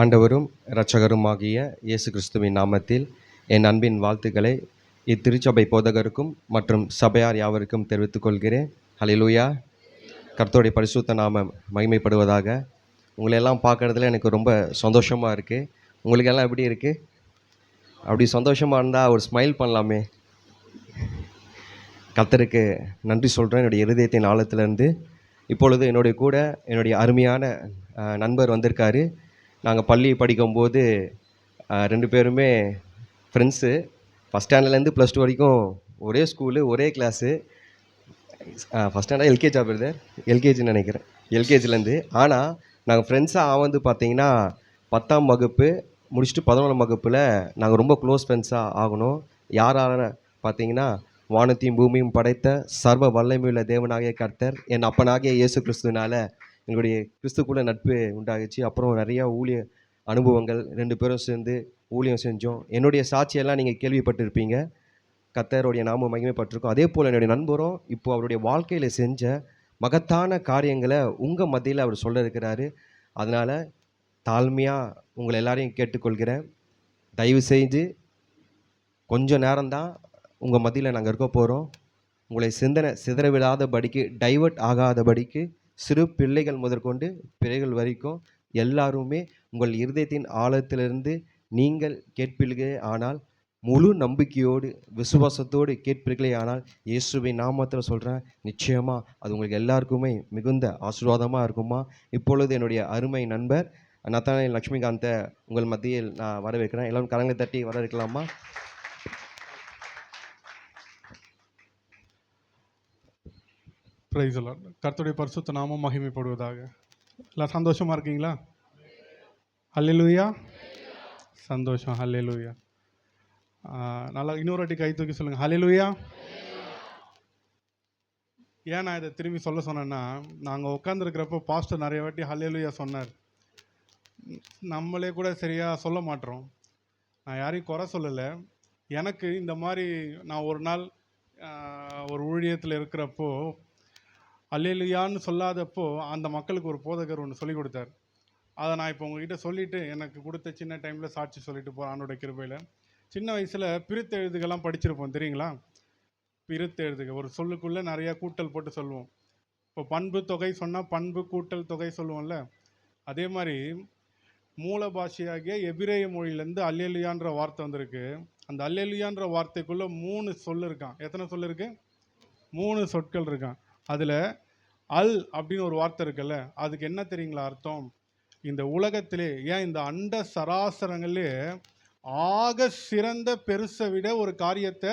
ஆண்டவரும் இரட்சகருமாகிய இயேசு கிறிஸ்துவின் நாமத்தில் என் அன்பின் வாழ்த்துக்களை இத்திருச்சபை போதகருக்கும் மற்றும் சபையார் யாவருக்கும் தெரிவித்துக் கொள்கிறேன். ஹலிலூயா கர்த்தருடைய பரிசுத்த நாம மகிமைப்படுவதாக. உங்களையெல்லாம் பார்க்குறதுல பார்க்கறதுல எனக்கு ரொம்ப சந்தோஷமாக இருக்குது உங்களுக்கெல்லாம் எப்படி இருக்குது அப்படி சந்தோஷமாக இருந்தால் ஒரு ஸ்மைல் பண்ணலாமே. கர்த்தருக்கு நன்றி சொல்கிறேன் என்னுடைய இருதயத்தின் ஆழத்துலேருந்து. இப்பொழுது என்னுடைய கூட என்னுடைய அருமையான நண்பர் வந்திருக்காரு. நாங்கள் பள்ளி படிக்கும்போது ரெண்டு பேருமே ஃப்ரெண்ட்ஸு ஃபஸ்ட் ஸ்டாண்டர்ட்லேருந்து ப்ளஸ் டூ வரைக்கும் ஒரே ஸ்கூலு ஒரே கிளாஸு ஃபஸ்ட் ஸ்டாண்டர்ட் எல்கேஜா பிரதர் எல்கேஜின்னு நினைக்கிறேன். எல்கேஜிலேருந்து ஆனால் நாங்கள் ஃப்ரெண்ட்ஸாக அவன் வந்து பார்த்தீங்கன்னா பத்தாம் வகுப்பு முடிச்சுட்டு பதினொன்றாம் வகுப்பில் நாங்கள் ரொம்ப க்ளோஸ் ஃப்ரெண்ட்ஸாக ஆகணும். யாரால பார்த்தீங்கன்னா வானத்தையும் பூமியும் படைத்த சர்வ வல்லமையுள்ள தேவனாகிய கர்த்தர் என் அப்பனாகிய இயேசு கிறிஸ்துனால எங்களுடைய கிறிஸ்துக்குள்ள நட்பு உண்டாகிச்சு. அப்புறம் நிறையா ஊழிய அனுபவங்கள் ரெண்டு பேரும் சேர்ந்து ஊழியம் செஞ்சோம். என்னுடைய சாட்சியெல்லாம் நீங்கள் கேள்விப்பட்டிருப்பீங்க. கத்தருடைய நாம மகிமைப்பட்டிருக்கோம். அதே போல் என்னுடைய நண்பரும் இப்போ அவருடைய வாழ்க்கையில் செஞ்ச மகத்தான காரியங்களை உங்கள் மத்தியில் அவர் சொல்ல இருக்கிறாரு அதனால் தாழ்மையாக உங்களை எல்லாரையும் கேட்டுக்கொள்கிறேன். தயவு செய்து கொஞ்சம் நேரம்தான் உங்கள் மத்தியில் நாங்கள் இருக்க போகிறோம் உங்களை சிந்தனை சிதற விடாதபடிக்கு டைவர்ட் ஆகாதபடிக்கு சிறு பிள்ளைகள் முதற்கொண்டு பிறைகள் வரைக்கும் எல்லாருமே உங்கள் இருதயத்தின் ஆழத்திலிருந்து நீங்கள் கேட்பீர்களே ஆனால் முழு நம்பிக்கையோடு விசுவாசத்தோடு கேட்பீர்களே ஆனால் இயேசுவை நாமத்தில் சொல்கிறேன் நிச்சயமாக அது உங்களுக்கு எல்லாருக்குமே மிகுந்த ஆசீர்வாதமாக இருக்குமா? இப்பொழுது என்னுடைய அருமை நண்பர் நத்தானியல் லக்ஷ்மிகாந்தை உங்கள் மத்தியில் நான் வரவேற்கிறேன். எல்லாரும் கரங்களை தட்டி வர பிரைஸ் கர்த்தருடைய பரிசுத்த நாமம் மகிமைப்படுவதாக. எல்லாம் சந்தோஷமாக இருக்கீங்களா? ஹல்லேலூயா சந்தோஷம். ஹல்லேலூயா ஆஹ் நல்லா இன்னொரு வாட்டி கை தூக்கி சொல்லுங்கள் ஹலே லூயா ஏன் நான் இதை திரும்பி சொல்ல சொன்னேன்னா நாங்கள் உட்காந்துருக்கிறப்போ பாஸ்டர் நிறைய வாட்டி ஹல்லேலூயா சொன்னார். நம்மளே கூட சரியாக சொல்ல மாட்டோம். நான் யாரையும் குறை சொல்லலை. எனக்கு இந்த மாதிரி நான் ஒரு நாள் ஒரு ஊழியத்தில் இருக்கிறப்போ அல்லேலுயான்னு சொல்லாதப்போ அந்த மக்களுக்கு ஒரு போதகர் ஒன்று சொல்லிக் கொடுத்தார். அதை நான் இப்போ உங்ககிட்ட சொல்லிட்டு எனக்கு கொடுத்த சின்ன டைமில் சாட்சி சொல்லிட்டு போகிறேன் ஆண்டோட கிருபையில் சின்ன வயசில் பிரித்தெழுதுகள்லாம் படிச்சிருப்போம் தெரியுங்களா? பிரித்தெழுதுக ஒரு சொல்லுக்குள்ளே நிறையா கூட்டல் போட்டு சொல்லுவோம். இப்போ பண்பு தொகை சொன்னால் பண்பு கூட்டல் தொகை சொல்லுவோம்ல. அதே மாதிரி மூல பாஷையாகிய எபிரேய மொழியிலேருந்து அல்லேலியான்ற வார்த்தை வந்திருக்கு. அந்த அல்லேலியான்ற வார்த்தைக்குள்ளே மூணு சொல் இருக்கான். எத்தனை சொல் இருக்கு? மூணு சொற்கள் இருக்கான். அதில் அல் அப்படின்னு ஒரு வார்த்தை இருக்குல்ல அதுக்கு என்ன தெரியுங்களா அர்த்தம்? இந்த உலகத்திலே ஏன் இந்த அண்ட சராசரங்களே ஆக சிறந்த பெருசை விட ஒரு காரியத்தை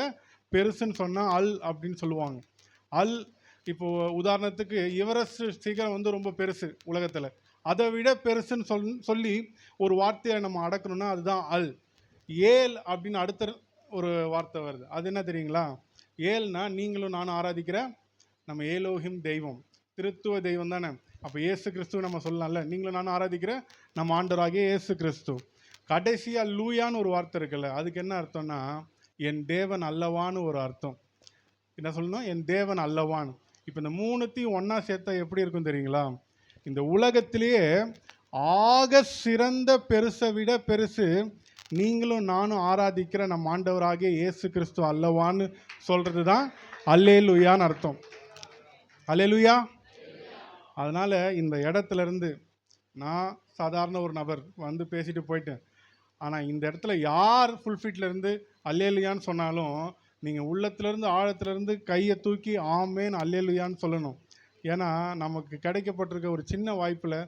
பெருசுன்னு சொன்னால் அல் அப்படின்னு சொல்லுவாங்க. அல் இப்போது உதாரணத்துக்கு எவரெஸ்ட் சிகரம் வந்து ரொம்ப பெருசு உலகத்தில். அதை விட பெருசுன்னு சொல் சொல்லி ஒரு வார்த்தையை நம்ம அடக்கணும்னா அதுதான் அல். ஏல் அப்படின்னு அடுத்த ஒரு வார்த்தை வருது. அது என்ன தெரியுங்களா? ஏல்னா நீங்களும் நானும் ஆராதிக்கிற நம்ம ஏலோஹிம் தெய்வம். கிறித்துவ தெய்வம் தானே? அப்போ இயேசு கிறிஸ்துவ நம்ம சொல்லலாம்ல. நீங்களும் நானும் ஆராதிக்கிற நம்ம ஆண்டவராகிய இயேசு கிறிஸ்து. கடைசியாக லூயான்னு ஒரு வார்த்தை இருக்குல்ல அதுக்கு என்ன அர்த்தம்னா என் தேவன் அல்லவான்னு ஒரு அர்த்தம். என்ன சொல்லணும்? என் தேவன் அல்லவான் இப்போ இந்த மூணுத்தையும் ஒன்றா சேர்த்தா எப்படி இருக்கும் தெரியுங்களா? இந்த உலகத்திலேயே ஆக சிறந்த பெருசை விட பெருசு நீங்களும் நானும் ஆராதிக்கிற நம் ஆண்டவராகிய இயேசு கிறிஸ்து அல்லவான்னு சொல்கிறது தான் அல்லேலுயான்னு அர்த்தம். அல்லேலுயா? அதனால் இந்த இடத்துலேருந்து நான் சாதாரண ஒரு நபர் வந்து பேசிட்டு போயிட்டேன். ஆனால் இந்த இடத்துல யார் ஃபுல்ஃபிட்லேருந்து அல்லேலுயான்னு சொன்னாலும் நீங்கள் உள்ளத்துலேருந்து ஆழத்துலேருந்து கையை தூக்கி ஆமேன் அல்லேலுயான்னு சொல்லணும். ஏன்னா நமக்கு கிடைக்கப்பட்டிருக்க ஒரு சின்ன வாய்ப்பில்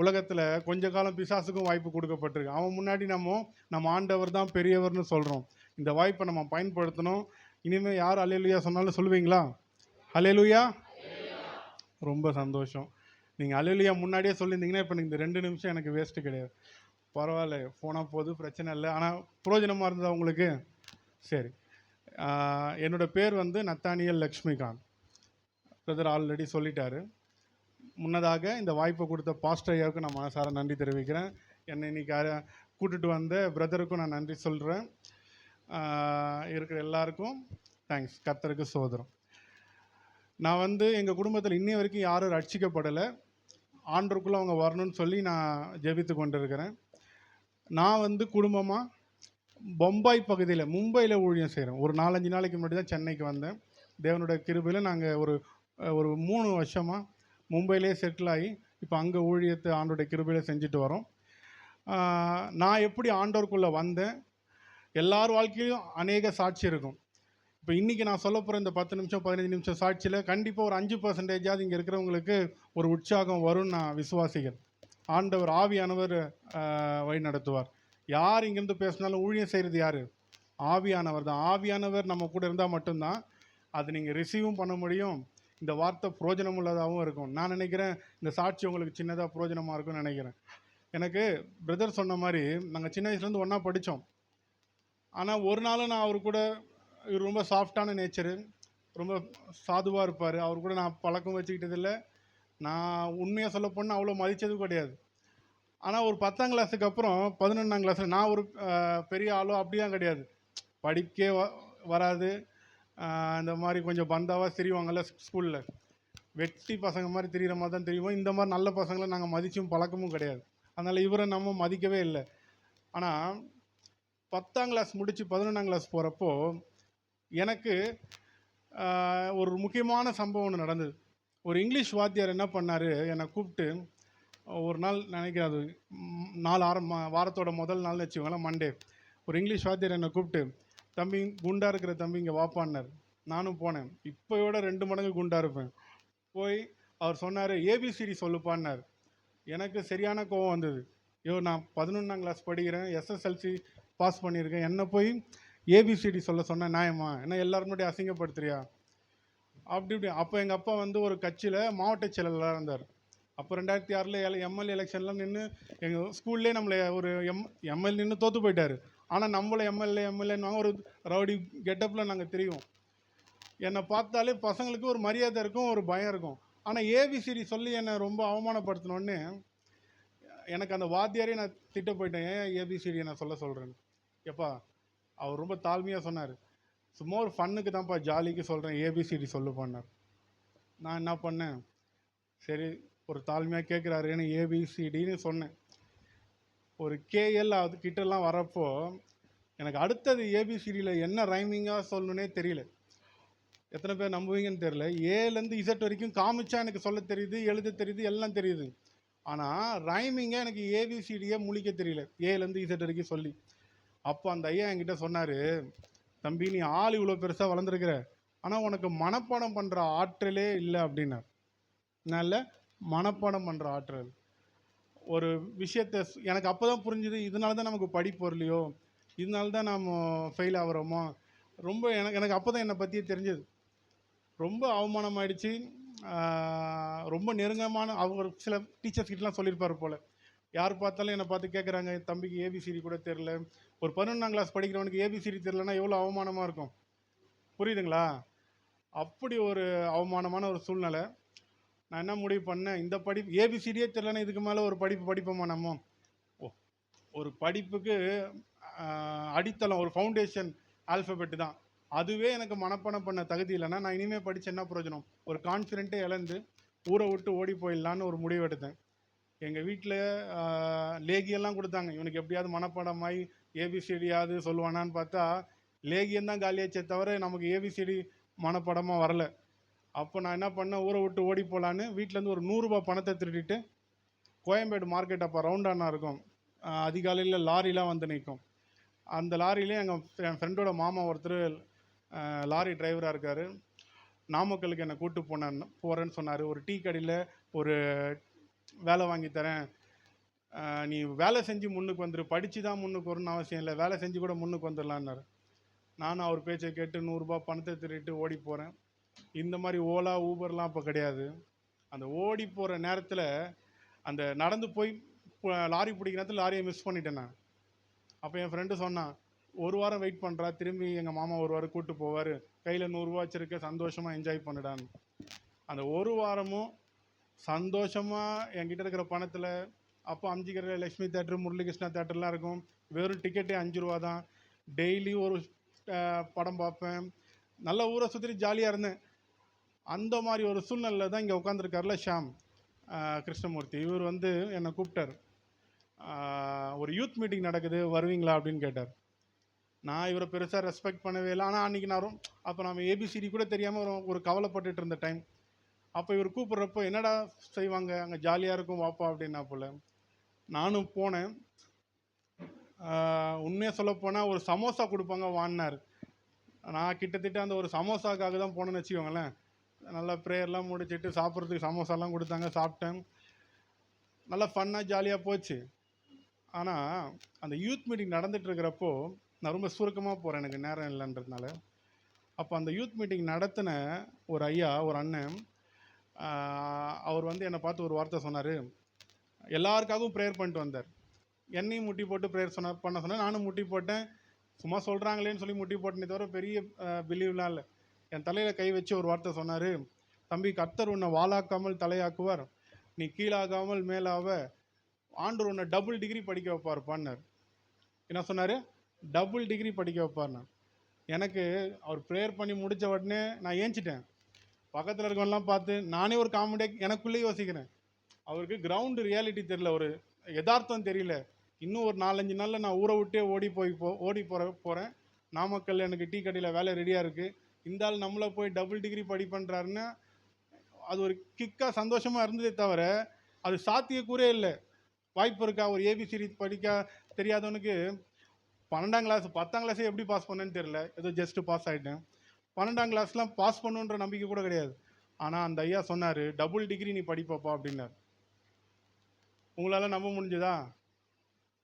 உலகத்தில் கொஞ்ச காலம் பிசாசுக்கும் வாய்ப்பு கொடுக்கப்பட்டிருக்கு. அவன் முன்னாடி நம்ம நம்ம ஆண்டவர் தான் பெரியவர்னு சொல்கிறோம் இந்த வாய்ப்பை நம்ம பயன்படுத்தணும். இனிமேல் யார் அலையலுயா சொன்னாலும் சொல்லுவீங்களா? அலையலுயா ரொம்ப சந்தோஷம். நீங்கள் அலுவலியா முன்னாடியே சொல்லியிருந்தீங்கன்னா இப்போ இந்த ரெண்டு நிமிஷம் எனக்கு வேஸ்ட்டு கிடையாது. பரவாயில்ல போனால் போது பிரச்சனை இல்லை. ஆனால் பிரயோஜனமாக இருந்ததா உங்களுக்கு? சரி. என்னோடய பேர் வந்து நத்தானியல் லக்ஷ்மிகாந்த். பிரதர் ஆல்ரெடி சொல்லிட்டாரு. முன்னதாக இந்த வாய்ப்பை கொடுத்த பாஸ்டர் ஐயாவுக்கு நான் மனசார நன்றி தெரிவிக்கிறேன். என்னை இன்னைக்கு அர- கூட்டிட்டு வந்த பிரதருக்கும் நான் நன்றி சொல்கிறேன் இருக்கிற எல்லாருக்கும் தேங்க்ஸ் கர்த்தருக்கு சோதரம். நான் வந்து எங்கள் குடும்பத்தில் இன்னி வரைக்கும் யாரும் ரட்சிக்கப்படலை. ஆண்டருக்குள்ளே அவங்க வரணும்னு சொல்லி நான் ஜெபித்து கொண்டு இருக்கிறேன் நான் வந்து குடும்பமாக பொம்பாய் பகுதியில் மும்பையில் ஊழியம் செய்கிறேன் ஒரு நாலஞ்சு நாளைக்கு முன்னாடி தான் சென்னைக்கு வந்தேன். தேவனுடைய கிருபையில் நாங்கள் ஒரு ஒரு மூணு வருஷமாக மும்பையிலே செட்டில் ஆகி இப்போ அங்கே ஊழியத்தை ஆண்டோடைய கிருபையில் செஞ்சுட்டு வரோம். நான் எப்படி ஆண்டோருக்குள்ளே வந்தேன்? எல்லார் வாழ்க்கையிலும் அநேக சாட்சி இருக்கும். இப்போ இன்றைக்கி நான் சொல்ல போகிற இந்த பத்து நிமிஷம் பதினஞ்சு நிமிஷம் சாட்சியில் கண்டிப்பாக ஒரு அஞ்சு பர்சன்டேஜாவது இங்கே இருக்கிறவங்களுக்கு ஒரு உற்சாகம் வரும்னு நான் விசுவாசிக்கிறேன். ஆண்டவர் ஆவியானவர் வழி நடத்துவார். யார் இங்கேருந்து பேசினாலும் ஊழியம் செய்கிறது யார்? ஆவியானவர் தான். ஆவியானவர் நம்ம கூட இருந்தால் மட்டும்தான் அது நீங்கள் ரிசீவும் பண்ண முடியும். இந்த வார்த்தை புரோஜனம் உள்ளதாகவும் இருக்கும். நான் நினைக்கிறேன் இந்த சாட்சி உங்களுக்கு சின்னதாக புரோஜனமாக இருக்கும்னு நினைக்கிறேன். எனக்கு பிரதர் சொன்ன மாதிரி நாங்கள் சின்ன வயசுலேருந்து ஒன்றா படித்தோம் ஆனால் ஒரு நாளும் நான் அவர் கூட இவர் ரொம்ப சாஃப்டான நேச்சரு. ரொம்ப சாதுவாக இருப்பார். அவர் கூட நான் பழக்கம் வச்சுக்கிட்டதில்ல. நான் உண்மையாக சொல்ல போனால் அவ்வளோ மதித்ததும் கிடையாது. ஆனால் ஒரு பத்தாம் கிளாஸுக்கு அப்புறம் பதினொன்றாம் கிளாஸில் நான் ஒரு பெரிய ஆளோ அப்படிலாம் கிடையாது. படிக்கே வ வராது. இந்த மாதிரி கொஞ்சம் பந்தாவாக தெரியுவாங்கள்ல ஸ்கூலில். வெட்டி பசங்க மாதிரி திரிகிற மாதிரி தான் தெரியும் இந்த மாதிரி நல்ல பசங்களை நாங்கள் மதித்தும் பழக்கமும் கிடையாது. அதனால் இவரை நம்ம மதிக்கவே இல்லை. ஆனால் பத்தாம் கிளாஸ் முடித்து பதினொன்றாம் கிளாஸ் போகிறப்போ எனக்கு ஒரு முக்கியமான சம்பவம் ஒன்று நடந்தது. ஒரு இங்கிலீஷ் வாத்தியார் என்ன பண்ணார் என்னை கூப்பிட்டு ஒரு நாள் நினைக்காது நாலு ம், நாள் ஆரம்ப வாரத்தோட முதல் நாள்னு வச்சுக்கோங்களேன் மண்டே ஒரு இங்கிலீஷ் வாத்தியார் என்னை கூப்பிட்டு தம்பி குண்டா இருக்கிற தம்பி இங்கே வாப்பான்னார் நானும் போனேன். இப்போயோட ரெண்டு மடங்கு குண்டா இருப்பேன். போய் அவர் சொன்னார் ஏபிசிடி சொல்லுப்பான்னார் எனக்கு சரியான கோவம் வந்தது. ஐயோ நான் பதினொன்றாம் கிளாஸ் படிக்கிறேன் எஸ்எஸ்எல்சி பாஸ் பண்ணியிருக்கேன். என்ன போய் ஏபிசிடி சொல்ல சொன்ன நியாயமா? என்ன எல்லாருமே அசிங்கப்படுத்துறியா? அப்படி இப்படி. அப்போ எங்கள் அப்பா வந்து ஒரு கட்சியில் மாவட்ட செயலாளராக இருந்தார். அப்போ ரெண்டாயிரத்தி ஆறில் எல எம்எல்ஏ எலெக்ஷன்லாம் நின்று எங்கள் ஸ்கூல்லே நம்மளை ஒரு எம் எம்எல்ஏ நின்று தோற்று போயிட்டார். ஆனால் நம்மளை எம்எல்ஏ எம்எல்ஏன்னு ஒரு ரவுடி கெட்டப்பில் நாங்கள் தெரியும். என்னை பார்த்தாலே பசங்களுக்கு ஒரு மரியாதை இருக்கும் ஒரு பயம் இருக்கும். ஆனால் ஏபிசிடி சொல்லி என்னை ரொம்ப அவமானப்படுத்தினோடனே எனக்கு அந்த வாத்தியாரே நான் திட்ட போயிட்டேன். ஏன் ஏபிசிடி நான் சொல்ல சொல்கிறேன் எப்பா அவர் ரொம்ப தாழ்மையாக சொன்னார். சும்மா ஒரு ஃபன்னுக்கு தான்ப்பா ஜாலிக்கு சொல்கிறேன் ஏபிசிடி சொல்லு பண்ணார். நான் என்ன பண்ணேன்? சரி ஒரு தாழ்மையாக கேட்குறாருன்னு ஏபிசிடின்னு சொன்னேன். ஒரு கேஎல் அது கிட்டலாம் வரப்போ எனக்கு அடுத்தது ஏபிசிடியில் என்ன ரைமிங்காக சொல்லணுன்னே தெரியல. எத்தனை பேர் நம்புவீங்கன்னு தெரியல. ஏலேருந்து இசட் வரைக்கும் காமிச்சா எனக்கு சொல்ல தெரியுது எழுத தெரியுது எல்லாம் தெரியுது. ஆனால் ரைமிங்காக எனக்கு ஏபிசிடியே முழிக்க தெரியல. ஏலேருந்து இசட் வரைக்கும் சொல்லி. அப்போ அந்த ஐயா என்கிட்ட சொன்னார் தம்பி நீ ஆள் இவ்வளோ பெருசாக வளர்ந்துருக்கிற. ஆனால் உனக்கு மனப்பாடம் பண்ணுற ஆற்றலே இல்லை அப்படின்னார். இல்லை மனப்பாடம் பண்ணுற ஆற்றல். ஒரு விஷயத்தை எனக்கு அப்போ தான் புரிஞ்சுது இதனால தான் நமக்கு படிப்பு வரலையோ இதனால தான் நாம் ஃபெயில் ஆகிறோமோ ரொம்ப எனக்கு எனக்கு அப்போ தான் என்னை பற்றியே தெரிஞ்சது. ரொம்ப அவமானம் ஆயிடுச்சு ரொம்ப நெருங்கமான அவர் சில டீச்சர்ஸ் கிட்டலாம் சொல்லியிருப்பார் போல். யார் பார்த்தாலும் என்னை பார்த்து கேட்குறாங்க என் தம்பிக்கு ஏபிசிடி கூட தெரில ஒரு பதினொன்றாம் கிளாஸ் படிக்கிறவனுக்கு ஏபிசிடி தெரிலனா எவ்வளோ அவமானமாக இருக்கும்? புரியுதுங்களா? அப்படி ஒரு அவமானமான ஒரு சூழ்நிலை. நான் என்ன முடிவு பண்ணேன்? இந்த படிப்பு ஏபிசிடியே தெரிலனா இதுக்கு மேலே ஒரு படிப்பு படிப்போமா நம்ம? ஓ ஒரு படிப்புக்கு அடித்தளம் ஒரு ஃபவுண்டேஷன் ஆல்ஃபபெட்டு தான். அதுவே எனக்கு மனப்பணம் பண்ண தகுதி இல்லைன்னா நான் இனிமேல் படித்து என்ன பிரயோஜனம்? ஒரு கான்ஃபிடென்ட்டே இழந்து ஊரை விட்டு ஓடி போயிடலான்னு ஒரு முடிவு எடுத்தேன். எங்கள் வீட்டில் லேகியெல்லாம் கொடுத்தாங்க. இவனுக்கு எப்படியாவது மனப்பாடமாய் ஏபிசிடியாவது சொல்லுவானான்னு பார்த்தா லேகியம் தான் காலியாச்சே தவிர நமக்கு ஏபிசிடி மனப்பாடமாக வரல. அப்போ நான் என்ன பண்ணேன் ஊரை விட்டு ஓடி போகலான்னு வீட்டிலேருந்து ஒரு நூறுரூபா பணத்தை திருடிட்டு கோயம்பேடு மார்க்கெட் அப்போ ரவுண்டானா இருக்கும். அதிகாலையில் லாரிலாம் வந்து நிற்கும். அந்த லாரியிலே எங்கள் என் ஃப்ரெண்டோட மாமா ஒருத்தர் லாரி டிரைவராக இருக்கார். நாமக்கலுக்கு என்னை கூப்பிட்டு போனேன் போகிறேன்னு சொன்னார். ஒரு டீ கடையில் ஒரு வேலை வாங்கி தரேன். நீ வேலை செஞ்சு முன்னுக்கு வந்துரு. படித்து தான் முன்னுக்கு வரணும்னு அவசியம் இல்லை. வேலை செஞ்சு கூட முன்னுக்கு வந்துடலான்னாரு. நானும் அவர் பேச்சை கேட்டு நூறுரூபா பணத்தை திருட்டு ஓடி போகிறேன் இந்த மாதிரி ஓலா ஊபர்லாம் அப்போ கிடையாது. அந்த ஓடி போகிற நேரத்தில் அந்த நடந்து போய் லாரி பிடிக்கிற நேரத்தில் லாரியை மிஸ் பண்ணிட்டேன் நான். அப்போ என் ஃப்ரெண்டு சொன்னான் ஒரு வாரம் வெயிட் பண்ணுறா திரும்பி எங்கள் மாமா ஒரு வாரம் கூப்பிட்டு போவார். கையில் நூறுரூவா வச்சுருக்க சந்தோஷமாக என்ஜாய் பண்ணிடான்னு. அந்த ஒரு வாரமும் சந்தோஷமாக என்கிட்ட இருக்கிற பணத்தில் அப்போ அம்ஜிக்கிற லக்ஷ்மி தேட்ரு முரளிகிருஷ்ணா தேட்டர்லாம் இருக்கும். வெறும் டிக்கெட்டே அஞ்சு ரூபா தான். டெய்லி ஒரு படம் பார்ப்பேன். நல்ல ஊரை சுற்றி ஜாலியாக இருந்தேன். அந்த மாதிரி ஒரு சூழ்நிலையில் தான் இங்கே உட்காந்துருக்கார்ல ஷாம் கிருஷ்ணமூர்த்தி. இவர் வந்து என்னை கூப்பிட்டார். ஒரு யூத் மீட்டிங் நடக்குது வருவீங்களா அப்படின்னு கேட்டார். நான் இவரை பெருசாக ரெஸ்பெக்ட் பண்ணவே இல்லை. ஆனால் அன்றைக்கி நான் அப்போ நம்ம ஏபிசிடி கூட தெரியாமல் ஒரு கவலைப்பட்டுட்டு இருந்த டைம் அப்போ இவர் கூப்பிட்றப்போ என்னடா செய்வாங்க? அங்கே ஜாலியாக இருக்கும் வாப்பா அப்படின்னா போல் நானும் போனேன். உண்மையாக சொல்ல போனால் ஒரு சமோசா கொடுப்பாங்க வாங்கினார் நான் கிட்டத்தட்ட அந்த ஒரு சமோசாக்காக தான் போனேன்னு வச்சுக்கோங்களேன். நல்லா ப்ரேயர்லாம் முடிச்சிட்டு சாப்பிட்றதுக்கு சமோசாலாம் கொடுத்தாங்க சாப்பிட்டேன். நல்லா ஃபன்னாக ஜாலியாக போச்சு. ஆனால் அந்த யூத் மீட்டிங் நடந்துகிட்ருக்கிறப்போ நான் ரொம்ப சுருக்கமாக போகிறேன் எனக்கு நேரம் இல்லைன்றதுனால. அப்போ அந்த யூத் மீட்டிங் நடத்தின ஒரு ஐயா ஒரு அண்ணன் அவர் வந்து என்னை பார்த்து ஒரு வார்த்தை சொன்னார். எல்லாருக்காகவும் ப்ரேயர் பண்ணிட்டு வந்தார். என்னையும் முட்டி போட்டு ப்ரேயர் சொன்ன பண்ண சொன்னேன் நானும் முட்டி போட்டேன். சும்மா சொல்கிறாங்களேன்னு சொல்லி முட்டி போட்டேனே தவிர பெரிய பிலீவ்லாம் இல்லை. என் தலையில் கை வச்சு ஒரு வார்த்தை சொன்னார். தம்பி கர்த்தர் உன்னை வாளாக்காமல் தலையாக்குவார். நீ கீழாகாமல் மேலாவ. ஆண்டவர் உன்னை டபுள் டிகிரி படிக்க வைப்பார் பண்ணார் என்ன சொன்னார்? டபுள் டிகிரி படிக்க வைப்பார்னார் எனக்கு அவர் ப்ரேயர் பண்ணி முடித்த உடனே நான் ஏஞ்சிட்டேன். பக்கத்தில் இருக்கவங்கலாம் பார்த்து நானே ஒரு காமெடியாக எனக்குள்ளேயே யோசிக்கிறேன். அவருக்கு கிரவுண்டு ரியாலிட்டி தெரியல ஒரு யதார்த்தம் தெரியல. இன்னும் ஒரு நாலஞ்சு நாளில் நான் ஊரை விட்டே ஓடி போய் போ ஓடி போகிற போகிறேன் நாமக்கல் எனக்கு டீ கடையில் வேலை ரெடியாக இருக்குது இந்த ஆள் நம்மளை போய் டபுள் டிகிரி படி பண்ணுறாருன்னு அது ஒரு கிக்காக சந்தோஷமாக இருந்ததே தவிர அது சாத்தியக்கூறே இல்லை. வாய்ப்பு இருக்கா? ஒரு ஏபிசிடி படிக்க தெரியாதவனுக்கு பன்னெண்டாம் கிளாஸ் பத்தாம் கிளாஸே எப்படி பாஸ் பண்ணேன்னு தெரியல. ஏதோ ஜஸ்ட்டு பாஸ் ஆகிட்டேன் பன்னெண்டாம் கிளாஸ்லாம் பாஸ் பண்ணுன்ற நம்பிக்கை கூட கிடையாது. ஆனால் அந்த ஐயா சொன்னார் டபுள் டிகிரி நீ படிப்பப்பா அப்படின்னார். உங்களால் நம்ப முடிஞ்சதா?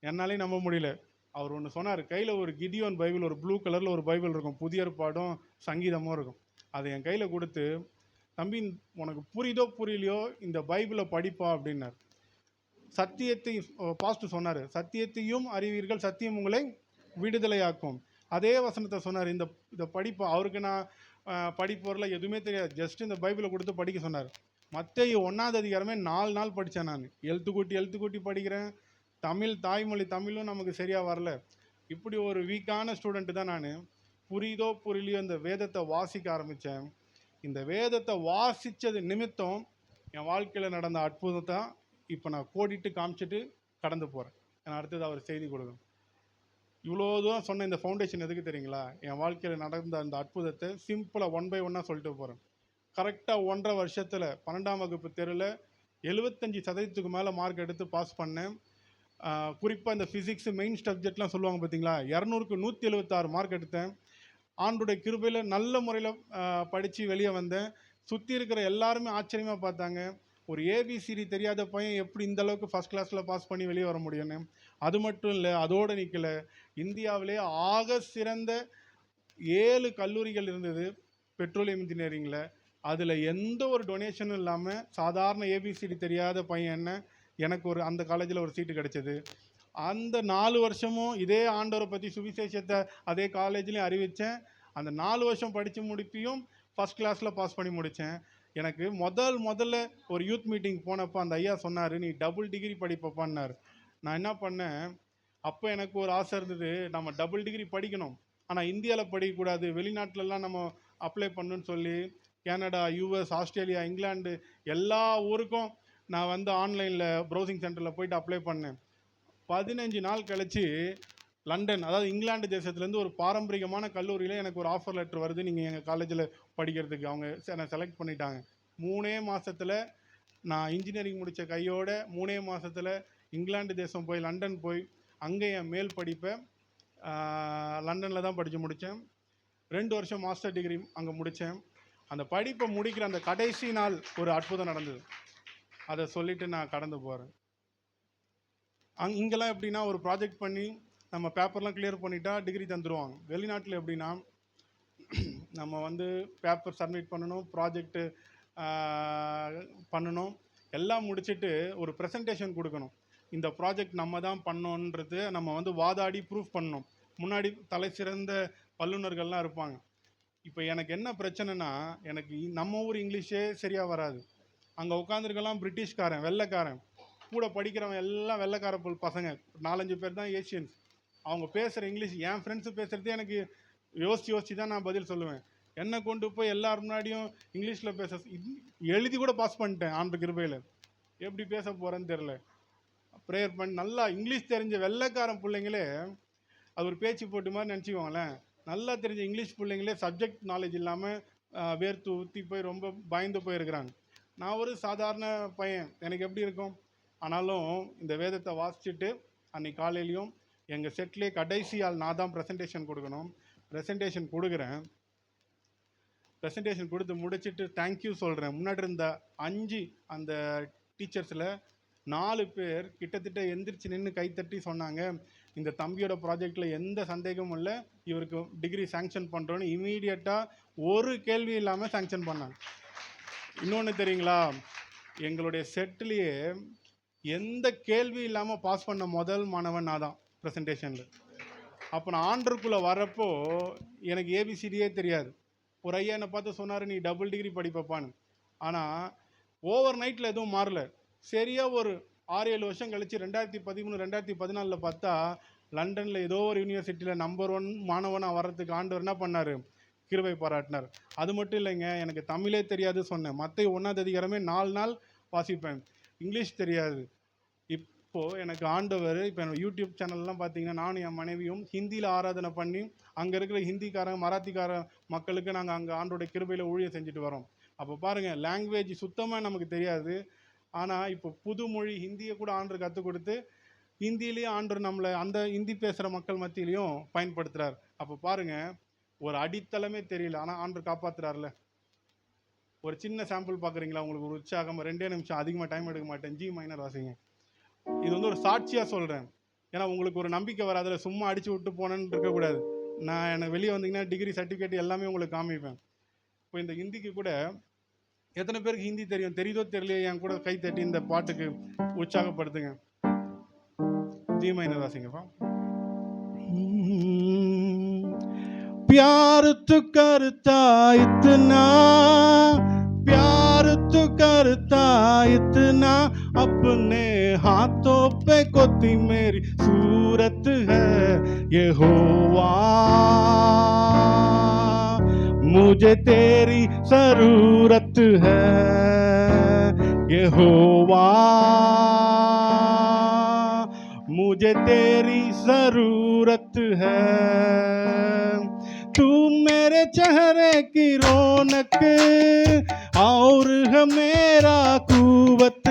என்னாலையும் நம்ப முடியல. அவர் ஒன்று சொன்னார் கையில் ஒரு கிடியோன் பைபிள் ஒரு ப்ளூ கலரில் ஒரு பைபிள் இருக்கும். புதிய பாடம் சங்கீதமும் இருக்கும். அதை என் கையில் கொடுத்து தம்பி உனக்கு புரியுதோ புரியலையோ இந்த பைபிளை படிப்பா அப்படின்னார். சத்தியத்தை பாஸ்ட் சொன்னார் சத்தியத்தையும் அறிவீர்கள் சத்தியம் உங்களை விடுதலையாக்கும். அதே வசனத்தை சொன்னார். இந்த இதை படிப்பு அவருக்கு நான் படிப்பவரில் எதுவுமே தெரியாது. ஜஸ்ட் இந்த பைபிளை கொடுத்து படிக்க சொன்னார். மற்ற ஒன்றாவது அதிகாரமே நாலு நாள் படித்தேன் நான். எழுத்து கூட்டி எழுத்து கூட்டி படிக்கிறேன். தமிழ் தாய்மொழி தமிழும் நமக்கு சரியாக வரல. இப்படி ஒரு வீக்கான ஸ்டூடெண்ட்டு தான் நான். புரியுதோ புரியலையோ இந்த வேதத்தை வாசிக்க ஆரம்பித்தேன். இந்த வேதத்தை வாசித்தது நிமித்தம் என் வாழ்க்கையில் நடந்த அற்புதத்தை இப்போ நான் கோடிட்டு காமிச்சிட்டு கடந்து போகிறேன் நான் அடுத்தது அவர் செய்தி கொடுக்கணும். இவ்வளோ தூரம் சொன்ன இந்த ஃபவுண்டேஷன் எதுக்கு தெரியுங்களா? என் வாழ்க்கையில் நடந்த அந்த அற்புதத்தை சிம்பிளாக ஒன் பை ஒன்னாக சொல்லிட்டு போகிறேன் கரெக்டாக ஒன்றரை வருஷத்தில் பன்னெண்டாம் வகுப்பு தெருவில் எழுபத்தஞ்சி சதவீதத்துக்கு மேலே மார்க் எடுத்து பாஸ் பண்ணேன். குறிப்பாக இந்த ஃபிசிக்ஸ் மெயின் சப்ஜெக்ட்லாம் சொல்லுவாங்க பார்த்தீங்களா இரநூறுக்கு நூற்றி எழுபத்தாறு மார்க் எடுத்தேன். ஆண்டுடைய கிருபையில் நல்ல முறையில் படித்து வெளியே வந்தேன். சுற்றி இருக்கிற எல்லாருமே ஆச்சரியமாக பார்த்தாங்க. ஒரு ஏபிசிடி தெரியாத பையன் எப்படி இந்த அளவுக்கு ஃபஸ்ட் கிளாஸில் பாஸ் பண்ணி வெளியே வர முடியும்னு. அது மட்டும் இல்லை அதோடு நிற்கல இந்தியாவிலே ஆக சிறந்த ஏழு கல்லூரிகள் இருந்தது பெட்ரோலியம் இன்ஜினியரிங்கில் அதில் எந்த ஒரு டொனேஷனும் இல்லாமல் சாதாரண ஏபிசிடி தெரியாத பையன் என்ன எனக்கு ஒரு அந்த காலேஜில் ஒரு சீட்டு கிடைச்சது. அந்த நாலு வருஷமும் இதே ஆண்டவரை பற்றி சுவிசேஷத்தை அதே காலேஜ்லேயும் அறிவித்தேன் அந்த நாலு வருஷம் படித்து முடிப்பியும் ஃபஸ்ட் கிளாஸில் பாஸ் பண்ணி முடித்தேன் எனக்கு முதல் முதல்ல ஒரு யூத் மீட்டிங் போனப்போ அந்த ஐயா சொன்னார் நீ டபுள் டிகிரி படிப்பப்பான்னார். நான் என்ன பண்ணேன்? அப்போ எனக்கு ஒரு ஆசை இருந்தது நம்ம டபுள் டிகிரி படிக்கணும். ஆனால் இந்தியாவில் படிக்கக்கூடாது. வெளிநாட்டிலலாம் நம்ம அப்ளை பண்ணுன்னு சொல்லி கனடா யூஎஸ் ஆஸ்திரேலியா இங்கிலாந்து எல்லா ஊருக்கும் நான் வந்து ஆன்லைனில் ப்ரௌசிங் சென்டரில் போயிட்டு அப்ளை பண்ணேன். பதினஞ்சு நாள் கழித்து லண்டன் அதாவது இங்கிலாந்து தேசத்துலேருந்து ஒரு பாரம்பரியமான கல்லூரியில் எனக்கு ஒரு ஆஃபர் லெட்டர் வருது. நீங்கள் எங்கள் காலேஜில் படிக்கிறதுக்கு அவங்க என்னை செலக்ட் பண்ணிட்டாங்க. மூணே மாதத்தில் நான் இன்ஜினியரிங் முடித்த கையோட மூணே மாதத்தில் இங்கிலாந்து தேசம் போய் லண்டன் போய் அங்கே என் மேல் படிப்பை லண்டனில் தான் படித்து முடித்தேன். ரெண்டு வருஷம் மாஸ்டர் டிகிரி அங்கே முடித்தேன். அந்த படிப்பை முடிக்கிற அந்த கடைசி நாள் ஒரு அற்புதம் நடந்தது. அதை சொல்லிவிட்டு நான் கடந்து போகிறேன் அங் இங்கெல்லாம் எப்படின்னா ஒரு ப்ராஜெக்ட் பண்ணி நம்ம பேப்பர்லாம் கிளியர் பண்ணிட்டா டிகிரி தந்துடுவாங்க வெளிநாட்டில் எப்படின்னா நம்ம வந்து பேப்பர் சப்மிட் பண்ணணும் ப்ராஜெக்ட்டு பண்ணணும். எல்லாம் முடிச்சிட்டு ஒரு ப்ரெசன்டேஷன் கொடுக்கணும். இந்த ப்ராஜெக்ட் நம்ம தான் பண்ணோன்றது நம்ம வந்து வாதாடி ப்ரூஃப் பண்ணோம். முன்னாடி தலை சிறந்த வல்லுநர்கள்லாம் இருப்பாங்க. இப்போ எனக்கு என்ன பிரச்சனைனா எனக்கு நம்ம ஊர் இங்கிலீஷே சரியாக வராது. அங்கே உட்காந்துருக்கலாம் பிரிட்டிஷ்காரன் வெள்ளைக்காரன். கூட படிக்கிறவன் எல்லாம் வெள்ளைக்கார புல் பசங்க. நாலஞ்சு பேர் தான் ஏஷியன்ஸ் அவங்க பேசுகிற இங்கிலீஷ் என் ஃப்ரெண்ட்ஸு பேசுகிறதே எனக்கு யோசிச்சு யோசிச்சு தான் நான் பதில் சொல்லுவேன். என்னை கொண்டு போய் எல்லார் முன்னாடியும் இங்கிலீஷில் பேச எழுதி கூட பாஸ் பண்ணிட்டேன் ஆண்டு கிருபையில். எப்படி பேச போகிறேன்னு தெரில ப்ரேயர் பண்ணி நல்லா இங்கிலீஷ் தெரிஞ்ச வெள்ளைக்காரன் பிள்ளைங்களே அது ஒரு பேச்சு போட்டு மாதிரி நினச்சிக்கோங்களேன். நல்லா தெரிஞ்ச இங்கிலீஷ் பிள்ளைங்களே சப்ஜெக்ட் நாலேஜ் இல்லாமல் வேர்த்து ஊற்றி போய் ரொம்ப பயந்து போயிருக்கிறாங்க. நான் ஒரு சாதாரண பையன். எனக்கு எப்படி இருக்கும்? ஆனாலும் இந்த வேதத்தை வாசிச்சுட்டு அன்னைக்கு காலையிலையும் எங்கள் செட்லேயே கடைசி ஆள் நான் தான் ப்ரெசன்டேஷன் கொடுக்கணும். ப்ரெசன்டேஷன் கொடுக்குறேன். ப்ரெசன்டேஷன் கொடுத்து முடிச்சிட்டு தேங்க்யூ சொல்கிறேன் முன்னாடி இருந்த அஞ்சு அந்த டீச்சர்ஸில் நாலு பேர் கிட்டத்தட்ட எந்திரிச்சு நின்று கைத்தட்டி சொன்னாங்க. இந்த தம்பியோட ப்ராஜெக்டில் எந்த சந்தேகமும் இல்லை. இவருக்கு டிகிரி சேங்ஷன் பண்ணுறோன்னு இமீடியட்டாக ஒரு கேள்வி இல்லாமல் சேங்ஷன் பண்ணாங்க. இன்னொன்று தெரியுங்களா? எங்களுடைய செட்லேயே எந்த கேள்வி இல்லாமல் பாஸ் பண்ண முதல் மாணவன் நான் தான் ப்ரெசன்டேஷனில் அப்போ நான் ஆண்டருக்குள்ளே வரப்போ எனக்கு ஏபிசிடியே தெரியாது. ஒரு ஐயா என்னை பார்த்து சொன்னார் நீ டபுள் டிகிரி படிப்பப்பான்னு. ஆனால் ஓவர் நைட்டில் எதுவும் மாறல. சரியாக ஒரு ஆறு ஏழு வருஷம் கழித்து ரெண்டாயிரத்தி பதிமூணு ரெண்டாயிரத்தி பதினாலில் பார்த்தா லண்டனில் ஏதோ ஒரு யூனிவர்சிட்டியில் நம்பர் ஒன் மாணவனாக வர்றதுக்கு ஆண்டவர் என்ன பண்ணார்? கிருபை பாராட்டினார். அது மட்டும் இல்லைங்க எனக்கு தமிழே தெரியாது சொன்னேன். மற்ற ஒன்றாவது அதிகாரமே நாலு நாள் வாசிப்பேன். இங்கிலீஷ் தெரியாது. இப்போது எனக்கு ஆண்டவர் இப்போ என்னோட யூடியூப் சேனல்லாம் பார்த்தீங்கன்னா நானும் என் மனைவியும் ஹிந்தியில் ஆராதனை பண்ணி அங்கே இருக்கிற ஹிந்திக்காரங்க மராத்திக்கார மக்களுக்கு நாங்கள் அங்கே ஆண்டோட கிருபையில் ஊழியம் செஞ்சுட்டு வரோம். அப்போ பாருங்கள் லாங்குவேஜ் சுத்தமாக நமக்கு தெரியாது. ஆனால் இப்போ புது மொழி ஹிந்தியை கூட ஆண்டர் கற்றுக் கொடுத்து ஹிந்திலேயே ஆண்டர் நம்மளை அந்த ஹிந்தி பேசுகிற மக்கள் மத்தியிலையும் பயன்படுத்துகிறார் அப்போ பாருங்கள் ஒரு அடித்தளமே தெரியல. ஆனால் ஆண்டர் காப்பாத்துறாருல ஒரு சின்ன சாம்பிள் பார்க்குறீங்களா உங்களுக்கு ஒரு உற்சாகம் ரெண்டே நிமிஷம் அதிகமாக டைம் எடுக்க மாட்டேன். ஜி மைனர் வாசிங்க. இது வந்து ஒரு சாட்சியாக சொல்கிறேன் ஏன்னா உங்களுக்கு ஒரு நம்பிக்கை வராதுல சும்மா அடித்து விட்டு போனேன்னு இருக்கக்கூடாது நான் எனக்கு வெளியே வந்தீங்கன்னா டிகிரி சர்டிஃபிகேட் எல்லாமே உங்களுக்கு காமிப்பேன். இப்போ இந்த ஹிந்திக்கு கூட எத்தனை பேருக்கு ஹிந்தி தெரியும் தெரியுதோ தெரியலையோ என் கூட கை தட்டி இந்த பாட்டுக்கு உற்சாகப்படுத்துங்க ஜி மைனர் வாசிங்கப்பா प्यार तो करता इतना प्यार तो करता इतना अपने हाथों पे कोती मेरी सूरत है ये होवा मुझे तेरी ज़रूरत है ये मुझे तेरी ज़रूरत है। तू मेरे चेहरे की रौनक और है मेरा कुवत।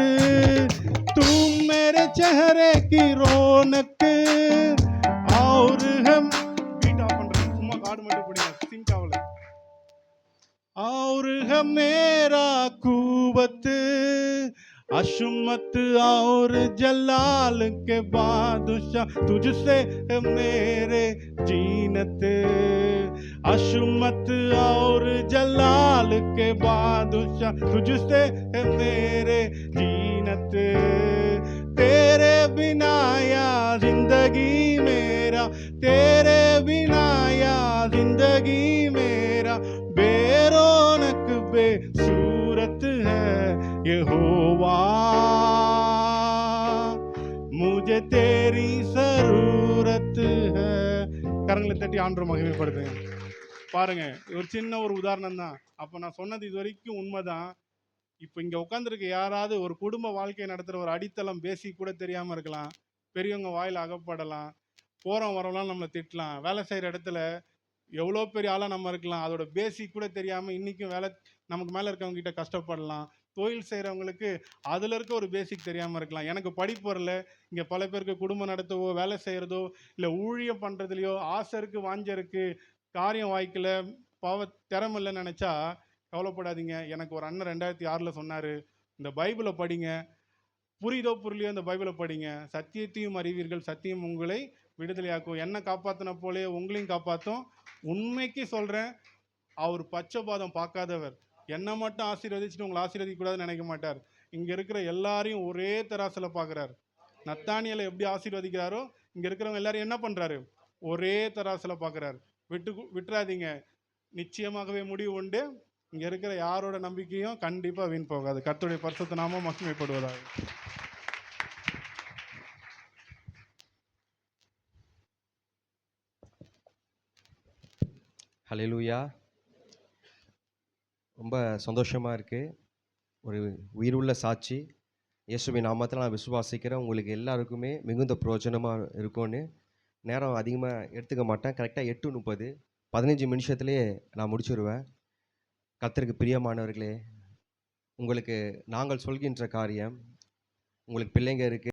तू मेरे चेहरे की रौनक और है मेरा कुवत अशमत और जलाल के बादशाह, तुझसे मेरे जीनत। अशमत और जलाल के बादशाह, तुझसे मेरे जीनत। तेरे बिना या ज़िंदगी मेरा, तेरे बिना या ज़िंदगी मेरा बेरोनक बेसूरत है ये होवा मुझे तेरी जरूरत है கரங்களை தட்டி ஆண்டு மகிமைப்படுத்துங்க பாருங்க ஒரு சின்ன ஒரு உதாரணம் தான் அப்போ நான் சொன்னது இது வரைக்கும் உண்மைதான் இப்போ இங்கே உட்காந்துருக்க யாராவது ஒரு குடும்ப வாழ்க்கை நடத்துகிற ஒரு அடித்தளம் பேசிக் கூட தெரியாமல் இருக்கலாம் பெரியவங்க வாயில் அகப்படலாம் போகிறோம் வரவங்களாம் நம்மளை திட்டலாம் வேலை செய்கிற இடத்துல எவ்வளோ பெரிய ஆளாக நம்ம இருக்கலாம். அதோட பேசிக் கூட தெரியாமல் இன்றைக்கும் வேலை நமக்கு மேலே இருக்கவங்ககிட்ட கஷ்டப்படலாம். தொழில் செய்கிறவங்களுக்கு அதில் இருக்க ஒரு பேசிக் தெரியாமல் இருக்கலாம். எனக்கு படிப்பு வரல. இங்கே பல பேருக்கு குடும்பம் நடத்தவோ வேலை செய்கிறதோ இல்லை ஊழியம் பண்ணுறதுலையோ ஆசை இருக்குது வாஞ்ச இருக்குது காரியம் வாய்க்கல பாவ திறமை இல்லைன்னு நினச்சா கவலைப்படாதீங்க. எனக்கு ஒரு அண்ணன் ரெண்டாயிரத்தி ஆறில் சொன்னார் இந்த பைபிளை படிங்க. புரியுதோ புரியலையோ இந்த பைபிளை படிங்க. சத்தியத்தையும் அறிவீர்கள். சத்தியம் உங்களை விடுதலையாக்கும். என்ன காப்பாற்றின போலே உங்களையும் காப்பாற்றும் உண்மைக்கு சொல்கிறேன் அவர் பச்சைபாதம் பார்க்காதவர். என்னை மட்டும் ஆசீர்வதிச்சுட்டு உங்களை ஆசீர்வதிக்க கூடாதுன்னு நினைக்க மாட்டார். இங்கே இருக்கிற எல்லாரையும் ஒரே தராசில் பார்க்குறாரு. நத்தானியலை எப்படி ஆசீர்வதிக்கிறாரோ இங்கே இருக்கிறவங்க எல்லாரும் என்ன பண்ணுறாரு ஒரே தராசில் பார்க்குறாரு. விட்டு விட்டுறாதீங்க. நிச்சயமாகவே முடிவு உண்டு. இங்கே இருக்கிற யாரோட நம்பிக்கையும் கண்டிப்பாக வீண் போகாது. கர்த்தருடைய பரிசுத்த நாமம் மகிமைப்படுவதாக. ஹalleluya. ரொம்ப சந்தோஷமாக இருக்குது ஒரு உயிருள்ள சாட்சி. இயேசுவின் நாமத்தில் நான் விசுவாசிக்கிறேன். உங்களுக்கு எல்லாருக்குமே மிகுந்த பிரயோஜனமாக இருக்கும்னு. நேரம் அதிகமாக எடுத்துக்க மாட்டேன். கரெக்டாக எட்டு முப்பது. பதினஞ்சு நிமிஷத்துலேயே நான் முடிச்சிருவேன். கர்த்தருக்கு பிரியமானவர்களே உங்களுக்கு நாங்கள் சொல்கின்ற காரியம் உங்களுக்கு பிள்ளைங்க இருக்குது